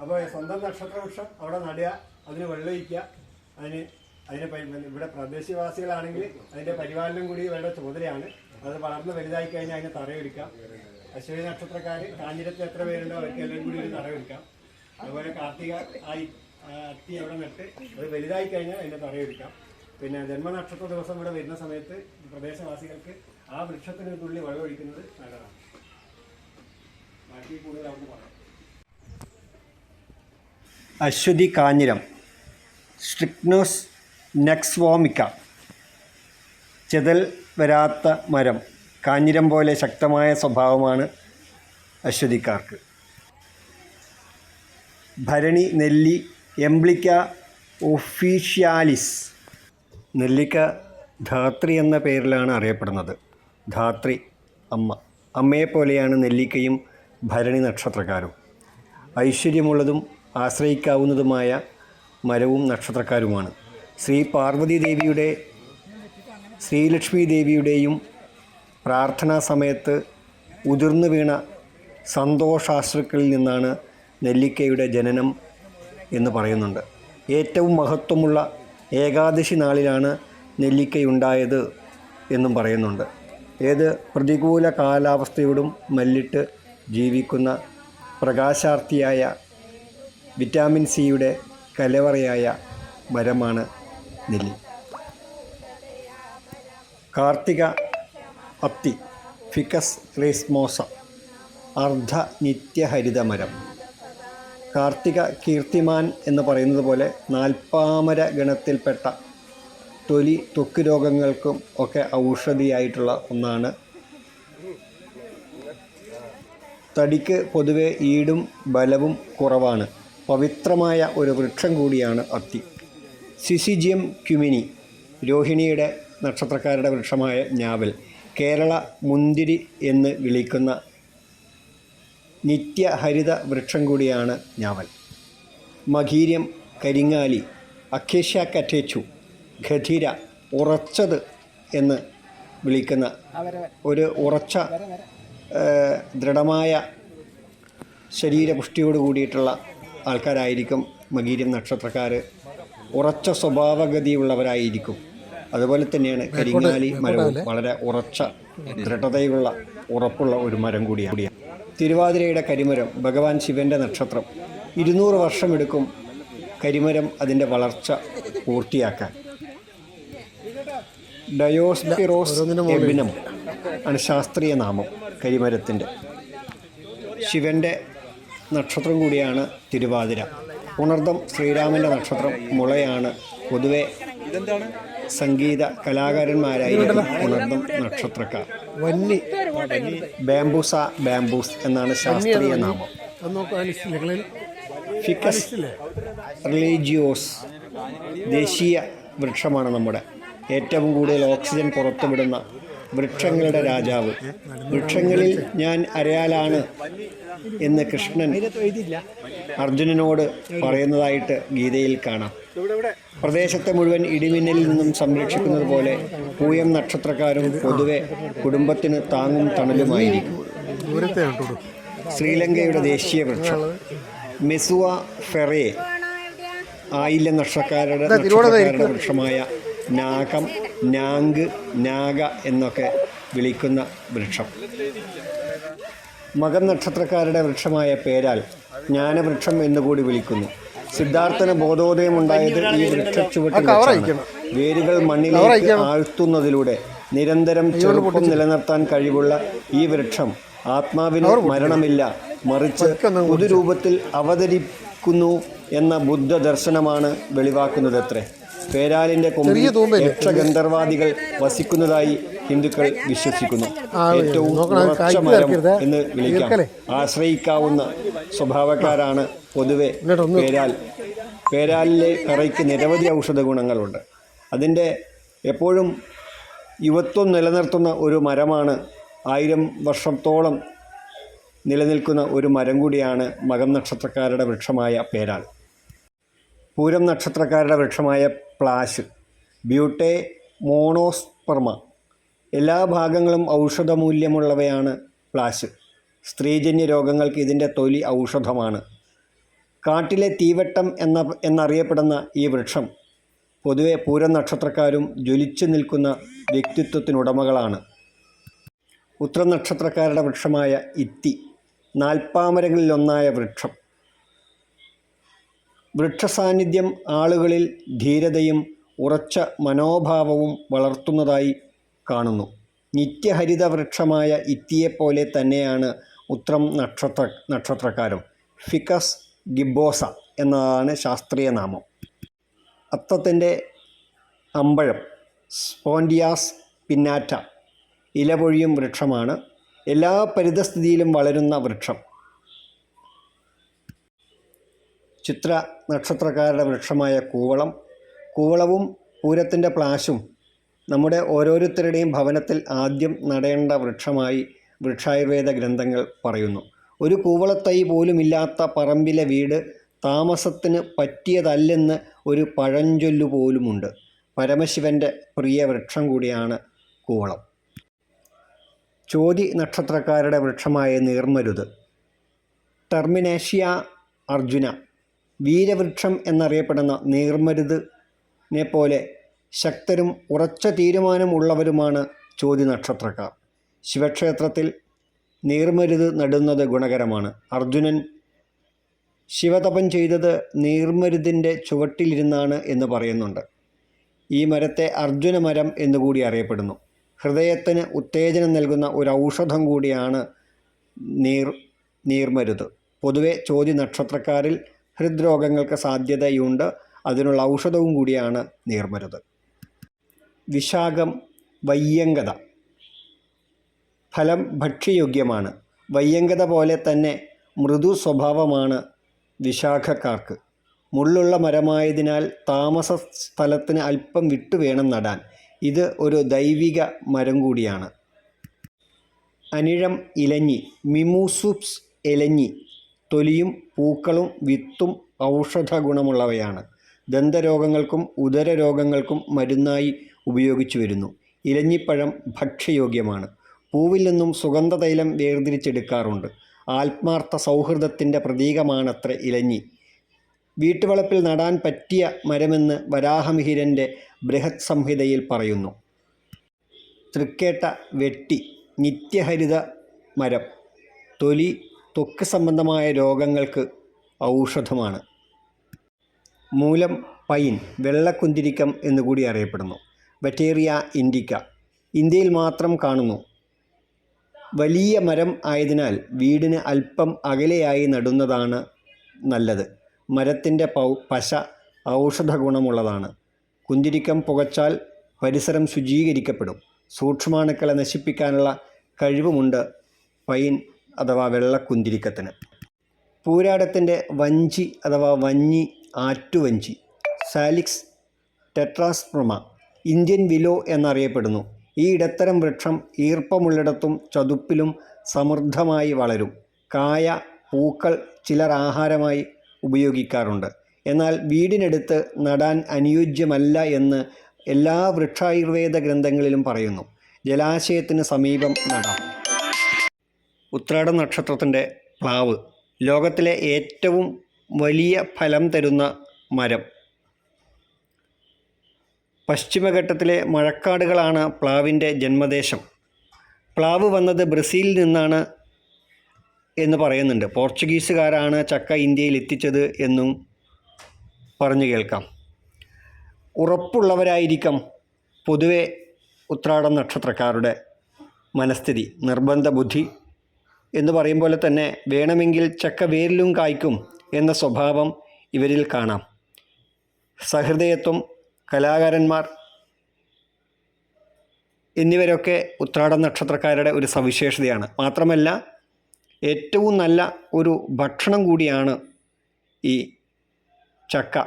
അപ്പോൾ സ്വന്തം നക്ഷത്രവൃക്ഷം അവിടെ നടുക അതിന് വെള്ളയിക്കുക അതിന് അതിന് പരി- ഇവിടെ പ്രദേശവാസികളാണെങ്കിൽ അതിന്റെ പരിപാലനം കൂടി ഇവരുടെ ചുമതലയാണ്. അത് വളർന്ന് വലുതായി കഴിഞ്ഞാൽ അതിന് തറയൊരുക്കാം. അശ്വതി നക്ഷത്രക്കാര് കാഞ്ഞിരത്തിൽ എത്ര പേരുണ്ടോ അവർക്ക് എല്ലാവരും കൂടി ഒരു തറയൊരുക്കാം അതുപോലെ കാർത്തിക ആയി അത്തി അവിടെ നട്ട് അത് വലുതായി കഴിഞ്ഞാൽ അതിന്റെ തറയൊരുക്കാം പിന്നെ ജന്മനക്ഷത്ര ദിവസം ഇവിടെ വരുന്ന സമയത്ത് പ്രദേശവാസികൾക്ക് ആ വൃക്ഷത്തിന് തുള്ളി വളവൊഴിക്കുന്നത് നല്ലതാണ്. ബാക്കി കൂടുതൽ അവിടെ പറയാം. അശ്വതി കാഞ്ഞിരം സ്ട്രിക്നോസ് നെക്സ്വോമിക്ക ചെതൽ വരാത്ത മരം. കാഞ്ഞിരം പോലെ ശക്തമായ സ്വഭാവമാണ് അശ്വതിക്കാർക്ക്. ഭരണി നെല്ലി എംബ്ലിക്ക ഒഫീഷ്യാലിസ്. നെല്ലിക്ക ധാത്രി എന്ന പേരിലാണ് അറിയപ്പെടുന്നത്. ധാത്രി അമ്മ. അമ്മയെപ്പോലെയാണ് നെല്ലിക്കയും ഭരണി നക്ഷത്രക്കാരും. ഐശ്വര്യമുള്ളതും ആശ്രയിക്കാവുന്നതുമായ മരവും നക്ഷത്രക്കാരുമാണ്. ശ്രീ പാർവതി ദേവിയുടെ ശ്രീലക്ഷ്മി ദേവിയുടെയും പ്രാർത്ഥനാ സമയത്ത് ഉതിർന്നു വീണ സന്തോഷാശ്രുക്കളിൽ നിന്നാണ് നെല്ലിക്കയുടെ ജനനം എന്ന് പറയുന്നുണ്ട്. ഏറ്റവും മഹത്വമുള്ള ഏകാദശി നാളിലാണ് നെല്ലിക്കയുണ്ടായത് എന്നും പറയുന്നുണ്ട്. ഏത് പ്രതികൂല കാലാവസ്ഥയോടും മല്ലിട്ട് ജീവിക്കുന്ന പ്രകാശാർത്ഥിയായ വിറ്റാമിൻ സിയുടെ കലവറയായ മരമാണ് നെല്ലി. കാർത്തിക അത്തി ഫിക്കസ് ക്ലീസ്മോസ അർദ്ധ നിത്യഹരിതമരം കാർത്തിക കീർത്തിമാൻ എന്ന് പറയുന്നത് പോലെ നാൽപ്പാമര ഗണത്തിൽപ്പെട്ട തൊലി ത്വക്ക് രോഗങ്ങൾക്കും ഒക്കെ ഔഷധിയായിട്ടുള്ള ഒന്നാണ്. തടിക്ക് പൊതുവെ ഈടും ബലവും കുറവാണ്. പവിത്രമായ ഒരു വൃക്ഷം കൂടിയാണ് അത്തി സിസിജിയം ക്യുമിനി രോഹിണിയുടെ നക്ഷത്രക്കാരുടെ വൃക്ഷമായ ഞാവൽ. കേരള മുന്തിരി എന്ന് വിളിക്കുന്ന നിത്യഹരിത വൃക്ഷം കൂടിയാണ് ഞാവൽ. മഖീര്യം കരിങ്ങാലി അഖേഷ്യ കറ്റേച്ചു ഖധിര ഉറച്ചത് എന്ന് വിളിക്കുന്ന ഒരു ഉറച്ച ദൃഢമായ ശരീരപുഷ്ടിയോട് കൂടിയിട്ടുള്ള ആൾക്കാരായിരിക്കും മകീരം നക്ഷത്രക്കാർ ഉറച്ച സ്വഭാവഗതിയുള്ളവരായിരിക്കും. അതുപോലെ തന്നെയാണ് കരിങ്ങാലി മരവും വളരെ ഉറച്ച ദൃഢതയുള്ള ഉറപ്പുള്ള ഒരു മരം കൂടിയാണ്. തിരുവാതിരയുടെ കരിമരം ഭഗവാൻ ശിവന്റെ നക്ഷത്രം. ഇരുന്നൂറ് വർഷമെടുക്കും കരിമരം അതിന്റെ വളർച്ച പൂർത്തിയാക്കാൻ. ഡയോസ്പിറോസ് എബിനം ആണ് ശാസ്ത്രീയ നാമം കരിമരത്തിന്റെ ശിവന്റെ നക്ഷത്രം കൂടിയാണ് തിരുവാതിര. ഉണർദം ശ്രീരാമന്റെ നക്ഷത്രം മുളയാണ്. പൊതുവെ സംഗീത കലാകാരന്മാരായിരിക്കും ഉണർന്നും നക്ഷത്രക്കാർ. വന്നി ബാംബൂസ ബാംബൂസ് എന്നാണ് ശാസ്ത്രീയ നാമം. ഫിക്കസ് റിലീജിയോസ് ദേശീയ വൃക്ഷമാണ് നമ്മുടെ. ഏറ്റവും കൂടുതൽ ഓക്സിജൻ പുറത്തുവിടുന്ന വൃക്ഷങ്ങളുടെ രാജാവ്. വൃക്ഷങ്ങളിൽ ഞാൻ അരയാലാണ് എന്ന് കൃഷ്ണൻ അർജുനനോട് പറയുന്നതായിട്ട് ഗീതയിൽ കാണാം. പ്രദേശത്തെ മുഴുവൻ ഇടിമിന്നലിൽ നിന്നും സംരക്ഷിക്കുന്നത് പോലെ പൂയം നക്ഷത്രക്കാരും പൊതുവെ കുടുംബത്തിന് താങ്ങും തണലുമായിരിക്കും. ശ്രീലങ്കയുടെ ദേശീയ വൃക്ഷം. മെസുവ ഫെറേ ആയില്ല നക്ഷത്രക്കാരുടെ നക്ഷത്രക്കാരുടെ വൃക്ഷമായ നാഗം നാങ്ക് നാഗ എന്നൊക്കെ വിളിക്കുന്ന വൃക്ഷം. മകൻ നക്ഷത്രക്കാരുടെ വൃക്ഷമായ പേരാൽ ജ്ഞാനവൃക്ഷം എന്നുകൂടി വിളിക്കുന്നു. സിദ്ധാർത്ഥന് ബോധോദയമുണ്ടായത് ഈ വൃക്ഷച്ചുവട്ടിൽ. വേരുകൾ മണ്ണിലേക്ക് ആഴ്ത്തുന്നതിലൂടെ നിരന്തരം ചെറുപ്പം നിലനിർത്താൻ കഴിവുള്ള ഈ വൃക്ഷം ആത്മാവിന് മരണമില്ല. മറിച്ച് പുതുരൂപത്തിൽ അവതരിക്കുന്നു എന്ന ബുദ്ധ ദർശനമാണ് വെളിവാക്കുന്നതത്രേ. പേരാലിന്റെ കൊമ്പിൽ യക്ഷഗന്ധർവാദികൾ വസിക്കുന്നതായി ഹിന്ദുക്കൾ വിശ്വസിക്കുന്നു. ഏറ്റവും ഉറച്ച മരം എന്ന് വിളിക്കാം. ആശ്രയിക്കാവുന്ന സ്വഭാവക്കാരാണ് പൊതുവെ പേരാൽ. പേരാലിലെ കറയ്ക്ക് നിരവധി ഔഷധ ഗുണങ്ങളുണ്ട്. അതിന്റെ എപ്പോഴും യുവത്വം നിലനിർത്തുന്ന ഒരു മരമാണ് ആയിരം വർഷത്തോളം നിലനിൽക്കുന്ന ഒരു മരം കൂടിയാണ് മകം നക്ഷത്രക്കാരുടെ വൃക്ഷമായ പേരാൽ. പൂരം നക്ഷത്രക്കാരുടെ വൃക്ഷമായ പ്ലാശ് ബ്യൂട്ടെ മോണോസ്പെർമ. എല്ലാ ഭാഗങ്ങളും ഔഷധമൂല്യമുള്ളവയാണ് പ്ലാശ് സ്ത്രീജന്യ രോഗങ്ങൾക്ക് ഇതിന്റെ തൊലി ഔഷധമാണ്. കാട്ടിലെ തീവട്ടം എന്ന എന്നറിയപ്പെടുന്ന ഈ വൃക്ഷം പൊതുവെ പൂരം നക്ഷത്രക്കാരും ജ്വലിച്ചു നിൽക്കുന്ന വ്യക്തിത്വത്തിനുടമകളാണ്. ഉത്ര നക്ഷത്രക്കാരുടെ വൃക്ഷമായ ഇത്തി നാൽപ്പാമരങ്ങളിലൊന്നായ വൃക്ഷം. വൃക്ഷസാന്നിധ്യം ആളുകളിൽ ധീരതയും ഉറച്ച മനോഭാവവും വളർത്തുന്നതായി കാണുന്നു. നിത്യഹരിതവൃക്ഷമായ ഇത്തിയെപ്പോലെ തന്നെയാണ് ഉത്രം നക്ഷത്ര നക്ഷത്രക്കാരും. ഫിക്കസ് ഗിബോസ എന്നതാണ് ശാസ്ത്രീയ നാമം. അത്തത്തിന്റെ അമ്പഴം സ്പോണ്ടിയാസ് പിന്നാറ്റ ഇലപൊഴിയും വൃക്ഷമാണ്. എല്ലാ പരിതസ്ഥിതിയിലും വളരുന്ന വൃക്ഷം. ചിത്ര നക്ഷത്രക്കാരുടെ വൃക്ഷമായ കൂവളം. കൂവളവും പൂരത്തിന്റെ പ്ലാശും നമ്മുടെ ഓരോരുത്തരുടെയും ഭവനത്തിൽ ആദ്യം നടേണ്ട വൃക്ഷമായി വൃക്ഷായുർവേദ ഗ്രന്ഥങ്ങൾ പറയുന്നു. ഒരു കൂവളത്തൈ പോലുമില്ലാത്ത പറമ്പിലെ വീട് താമസത്തിന് പറ്റിയതല്ലെന്ന് ഒരു പഴഞ്ചൊല്ലു പോലുമുണ്ട്. പരമശിവന്റെ പ്രിയ വൃക്ഷം കൂടിയാണ് കൂവളം. ചോതി നക്ഷത്രക്കാരുടെ വൃക്ഷമായ നീർമരുത്. ടെർമിനേഷ്യ അർജുന. വീരവൃക്ഷം എന്നറിയപ്പെടുന്ന നീർമരുതിനെ പോലെ ശക്തരും ഉറച്ച തീരുമാനമുള്ളവരുമാണ് ചോതി നക്ഷത്രക്കാർ ശിവക്ഷേത്രത്തിൽ നീർമരുത് നടുന്നത് ഗുണകരമാണ്. അർജുനൻ ശിവതപം ചെയ്തത് നീർമരുതിന്റെ ചുവട്ടിലിരുന്നാണ് എന്ന് പറയുന്നുണ്ട്. ഈ മരത്തെ അർജുന മരം എന്നുകൂടി അറിയപ്പെടുന്നു. ഹൃദയത്തിന് ഉത്തേജനം നൽകുന്ന ഒരു ഔഷധം കൂടിയാണ് നീർ നീർമരുത്. പൊതുവെ ചോതി നക്ഷത്രക്കാരിൽ ഹൃദ്രോഗങ്ങൾക്ക് സാധ്യതയുണ്ട്. അതിനുള്ള ഔഷധവും കൂടിയാണ് നീർമരുത്. വിശാഖം വയ്യങ്കത ഫലം ഭക്ഷ്യയോഗ്യമാണ്. വയ്യങ്കത പോലെ തന്നെ മൃദു സ്വഭാവമാണ് വിശാഖക്കാർക്ക്. മുള്ളുള്ള മരമായതിനാൽ താമസ സ്ഥലത്തിന് അല്പം വിട്ടു വേണം നടാൻ. ഇത് ഒരു ദൈവിക മരം കൂടിയാണ്. അനിഴം ഇലഞ്ഞി മിമൂസുപ്സ് ഇലഞ്ഞി തൊലിയും പൂക്കളും വിത്തും ഔഷധ ഗുണമുള്ളവയാണ് ദന്തരോഗങ്ങൾക്കും ഉദരരോഗങ്ങൾക്കും മരുന്നായി ഉപയോഗിച്ചു വരുന്നു. ഇലഞ്ഞിപ്പഴം ഭക്ഷ്യയോഗ്യമാണ്. പൂവിൽ നിന്നും സുഗന്ധതൈലം വേർതിരിച്ചെടുക്കാറുണ്ട്. ആത്മാർത്ഥ സൗഹൃദത്തിന്റെ പ്രതീകമാണത്ര ഇലഞ്ഞി. വീട്ടുവളപ്പിൽ നടാൻ പറ്റിയ മരമെന്ന് വരാഹമിഹിരന്റെ ബൃഹത് സംഹിതയിൽ പറയുന്നു. തൃക്കേട്ട വെട്ടി നിത്യഹരിത മരം. തൊലി തൊക്ക് സംബന്ധമായ രോഗങ്ങൾക്ക് ഔഷധമാണ്. മൂലം പൈൻ വെള്ളക്കുന്തിരിക്കം എന്നുകൂടി അറിയപ്പെടുന്നു. ബറ്റേറിയ ഇൻഡിക്ക ഇന്ത്യയിൽ മാത്രം കാണുന്നു. വലിയ മരം ആയതിനാൽ വീടിന് അല്പം അകലെയായി നടുന്നതാണ് നല്ലത്. മരത്തിന്റെ പൗ പശ ഔഷധ ഗുണമുള്ളതാണ് കുന്തിരിക്കം പുകച്ചാൽ പരിസരം ശുചീകരിക്കപ്പെടും. സൂക്ഷ്മാണുക്കളെ നശിപ്പിക്കാനുള്ള കഴിവുമുണ്ട് പൈൻ അഥവാ വെള്ളക്കുന്തിരിക്കത്തിന് പൂരാടത്തിന്റെ വഞ്ചി അഥവാ വഞ്ഞി ആറ്റുവഞ്ചി. സാലിക്സ് ടെട്രാസ്പ്രമ. ഇന്ത്യൻ വിലോ എന്നറിയപ്പെടുന്നു. ഈ ഇടത്തരം വൃക്ഷം ഈർപ്പമുള്ളിടത്തും ചതുപ്പിലും സമൃദ്ധമായി വളരും. കായ പൂക്കൾ ചിലർ ആഹാരമായി ഉപയോഗിക്കാറുണ്ട്. എന്നാൽ വീടിനടുത്ത് നടാൻ അനുയോജ്യമല്ല എന്ന് എല്ലാ വൃക്ഷായുർവേദ ഗ്രന്ഥങ്ങളിലും പറയുന്നു. ജലാശയത്തിന് സമീപം നടാം. ഉത്രാട നക്ഷത്രത്തിന്റെ പ്ലാവ്. ലോകത്തിലെ ഏറ്റവും വലിയ ഫലം തരുന്ന മരം. പശ്ചിമഘട്ടത്തിലെ മഴക്കാടുകളാണ് പ്ലാവിന്റെ ജന്മദേശം. പ്ലാവ് വന്നത് ബ്രസീലിൽ നിന്നാണ് എന്ന് പറയുന്നുണ്ട്. പോർച്ചുഗീസുകാരാണ് ചക്ക ഇന്ത്യയിൽ എത്തിച്ചത് എന്നും പറഞ്ഞു കേൾക്കാം. ഉറപ്പുള്ളവരായിരിക്കാം പൊതുവെ ഉത്രാടം നക്ഷത്രക്കാരുടെ മനസ്ഥിതി നിർബന്ധ ബുദ്ധി എന്ന് പറയും പോലെ തന്നെ വേണമെങ്കിൽ ചക്ക വേരിലും കായ്ക്കും എന്ന സ്വഭാവം ഇവരിൽ കാണാം. സഹൃദയത്വം കലാകാരന്മാർ എന്നിവരൊക്കെ ഉത്രാട നക്ഷത്രക്കാരുടെ ഒരു സവിശേഷതയാണ്. മാത്രമല്ല ഏറ്റവും നല്ല ഒരു ഭക്ഷണം കൂടിയാണ് ഈ ചക്ക.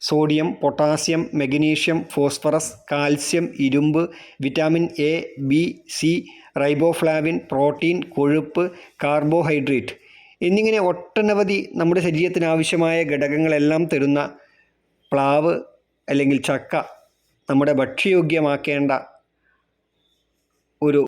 Sodium potassium magnesium phosphorus calcium ഇരുമ്പ് vitamin A B C riboflavin protein കൊഴുപ്പ് കാർബോഹൈഡ്രേറ്റ് എന്നിങ്ങനെ ഒട്ടനവധി നമ്മുടെ ശരീരത്തിന് ആവശ്യമായ ഘടകങ്ങളെല്ലാം തരുന്ന പ്ലാവ് അല്ലെങ്കിൽ ചക്ക നമ്മുടെ ഭക്ഷ്യയോഗ്യമാക്കേണ്ട ഒരു